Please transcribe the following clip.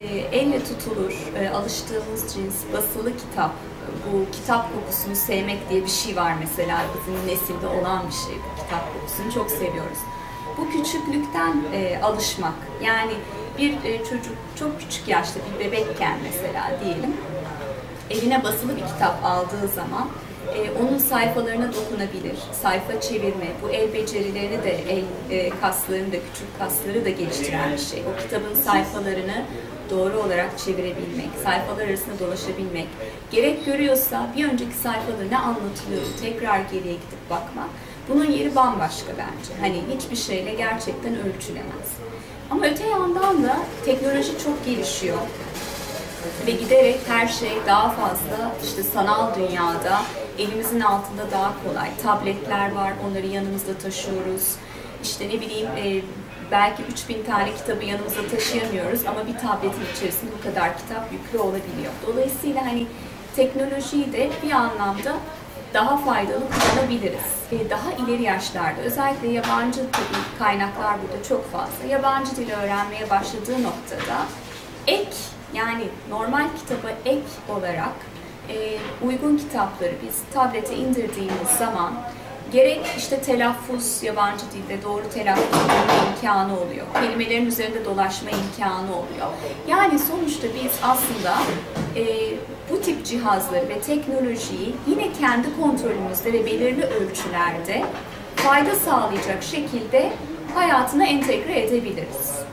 E, Elle tutulur, e, alıştığımız cins basılı kitap, bu kitap kokusunu sevmek diye bir şey var mesela. Bizim nesilde olan bir şey bu kitap kokusunu çok seviyoruz. Bu küçüklükten e, alışmak. Yani bir e, çocuk çok küçük yaşta bir bebekken mesela diyelim eline basılı bir kitap aldığı zaman e, onun sayfalarına dokunabilir, sayfa çevirme, bu el becerilerini de, el e, kaslarını da, küçük kasları da geliştiren bir şey. O kitabın sayfalarını doğru olarak çevirebilmek, sayfalar arasında dolaşabilmek, gerek görüyorsa bir önceki sayfada ne anlatılıyor, tekrar geriye gidip bakmak, bunun yeri bambaşka bence. Hani hiçbir şeyle gerçekten ölçülemez. Ama öte yandan da teknoloji çok gelişiyor ve giderek her şey daha fazla işte sanal dünyada elimizin altında daha kolay. Tabletler var, onları yanımızda taşıyoruz. İşte ne bileyim e, belki 3000 tane kitabı yanımızda taşıyamıyoruz ama bir tabletin içerisinde bu kadar kitap yüklü olabiliyor. Dolayısıyla hani teknolojiyi de bir anlamda daha faydalı kullanabiliriz. E, daha ileri yaşlarda özellikle yabancı tabii kaynaklar burada çok fazla. Yabancı dil öğrenmeye başladığı noktada ek yani normal kitaba ek olarak e, uygun kitapları biz tablete indirdiğimiz zaman gerek işte telaffuz yabancı dilde doğru telaffuz etme imkanı oluyor. Kelimelerin üzerinde dolaşma imkanı oluyor. Yani sonuçta biz aslında e, bu tip cihazları ve teknolojiyi yine kendi kontrolümüzde ve belirli ölçülerde fayda sağlayacak şekilde hayatına entegre edebiliriz.